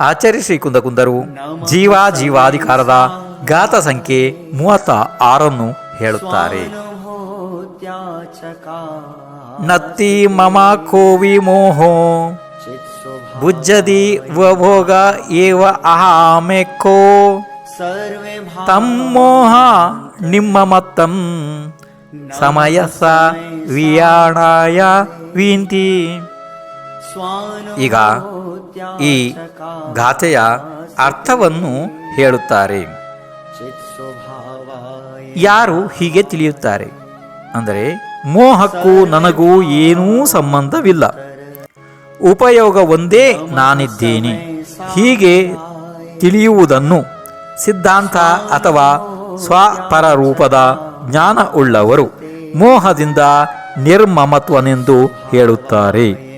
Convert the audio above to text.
ಆಚಾರ್ಯ ಕುಂದ ಕುಂದಕುಂದರು. ಜೀವ ಜೀವಾಧಿಕಾರದ ಗಾತ ಸಂಖ್ಯೆ ಮೂವತ್ತ ಆರನ್ನು ಹೇಳುತ್ತಾರೆ. ನತ್ತಿ ಮಮ ಕೋವಿ ಮೋಹೋ. ಬುಜ್ಜದಿ ವಭೋಗ ಏವ ಅಹಾಮೆಕ್ಕೋ ತಮ್ಮೋಹ ನಿಮ್ಮ ಮತ್ತಂ. ಸಮಯಸ ವಿಯಾಣಾಯ ವಿಂತಿ. ಈಗ ಈ ಗಾಥೆಯ ಅರ್ಥವನ್ನು ಹೇಳುತ್ತಾರೆ. ಯಾರು ಹೀಗೆ ತಿಳಿಯುತ್ತಾರೆ? ಅಂದರೆ, ಮೋಹಕ್ಕೂ ನನಗೂ ಏನೂ ಸಂಬಂಧವಿಲ್ಲ. ಉಪಯೋಗ ಒಂದೇ ನಾನಿದ್ದೇನೆ. ಹೀಗೆ ತಿಳಿಯುವುದನ್ನು ಸಿದ್ಧಾಂತ ಅಥವಾ ಸ್ವಪರ ರೂಪದ ಜ್ಞಾನ ಉಳ್ಳವರು ಮೋಹದಿಂದ ನಿರ್ಮಮತ್ವನೆಂದು ಹೇಳುತ್ತಾರೆ.